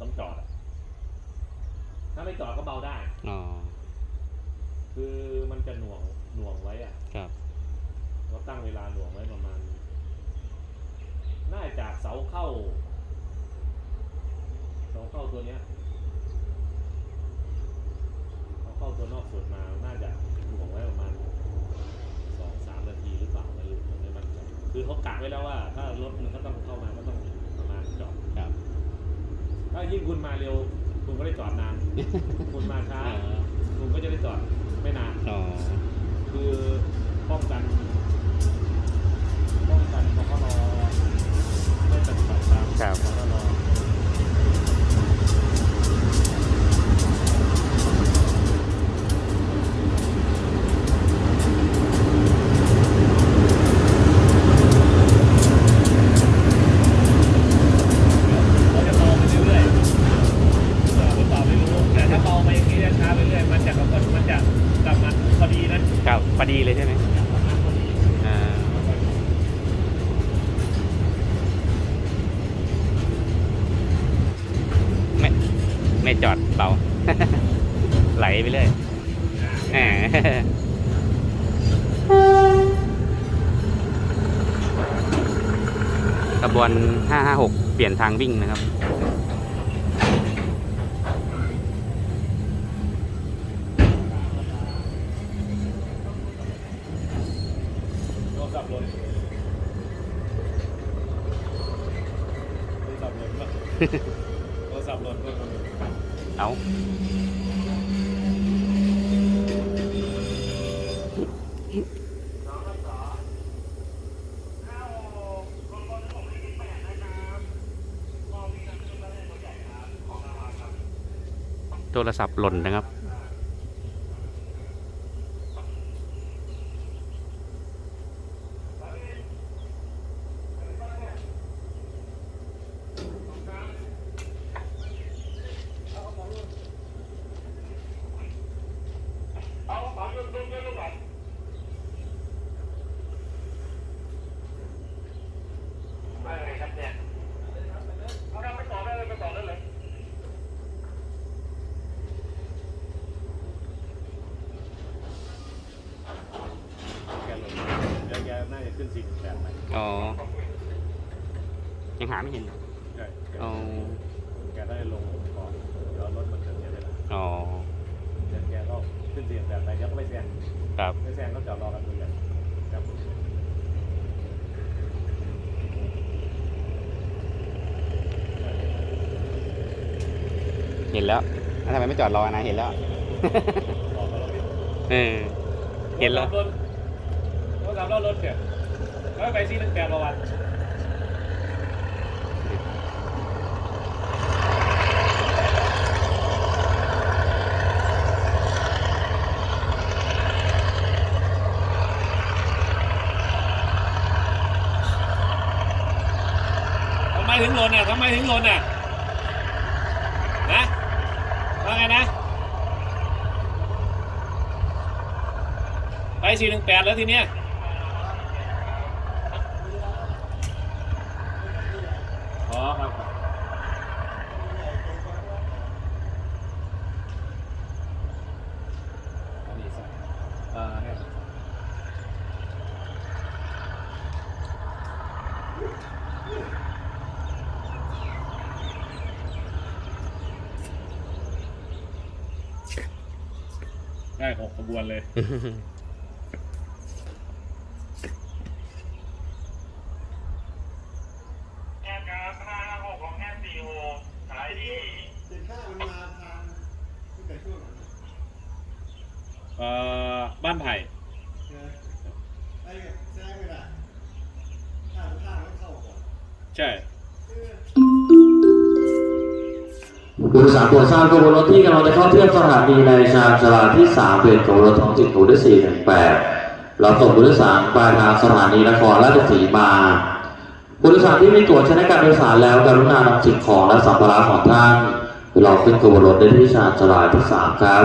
ต้องจอดอะถ้าไม่จอดก็เบาได้ อ๋อ คือมันจะหน่วงหน่วงไว้อะครับ เราตั้งเวลาหน่วงไว้ประมาณ น่าจากเสาเข้า เสาเข้าตัวเนี้ยเสาเข้าตัวนอกสุดมา น่าจะหน่วงไว้ประมาณสองสามนาทีหรือเปล่าไม่รู้ผมไม่มั่นใจคือเขากะไว้แล้วว่า ถ้ารถมันก็ต้องเข้ามาก็ต้องประมาณจอดครับ ถ้ายิ่งคุณมาเร็ว คุณก็ได้จอดนาน คุณมาช้าอ๋อคุณก็จะได้จอดไม่นาน อ๋อ คือป้องกัน ป้องกันพอรอไม่ป เลยใช่ไหมประมาณพอดีอ่าไม่ไม่จอดเบา ไหลไปเรื่อยแหมขบวน556 เปลี่ยนทางวิ่งนะครับ โทรศัพท์หล่นโทรศัพท์หล่นปะ โทรศัพท์หล่นโทรศัพท์หล่นเอาโทรศัพท์หล่นนะครับ แกหล่นเดี๋ยวแกน่าจะขึ้นสี่แปดไป อ๋อ ยังหาไม่เห็นเหรอ ใช่แก อ๋อ แกได้ลงก่อนเดี๋ยวรถมันจะเสียเวลา อ๋อ เดี๋ยวแกก็ขึ้นสี่แปดไปเดี๋ยวก็ไปแซง ครับไปแซงก็จอดรอกันดูกันครับเห็นแล้วแล้วทำไมไม่จอดรอนะเห็นแล้วรอเขารถเออ เห็นแล้วรถรถสามล้อรถเนี่ยแล้วไปซีหนึ่งแปดประวัน ถึงหล่นอะทำไมถึงหล่นอะนะว่าไงนะ ไปสี่หนึ่งแปดแล้วทีเนี้ยอ๋อครับครับอันนี้ใส่อ่าเนี่ย ได้หกขบวนเลย แอร์ครับห้าหกของแอร์สี่หกขายดีสินค้ามันมาทางตั้งแต่ช่วงไหนเอ่อ บ้านไผ่นะไอ้แซงไม่ได้ข้ามข้าไม่เข้าก่อน ใช่ ดยสามตัวสร้างตัวนรถที่กำลังจะเข้าเทียบสถานีในชานชลาที่3เป็นขบวรถท้องถิ่นหมู่ที่418เราส่งผู้โดยสารปลายทางสถานีนครราชสีมาผู้โดยสารที่มีตั๋วใช้ในการโดยสารแล้วกรุณานำสิ่งของและสัมภาระของท่านเราขึ้นขบวนรถได้ที่ชานชลาที่3ครับ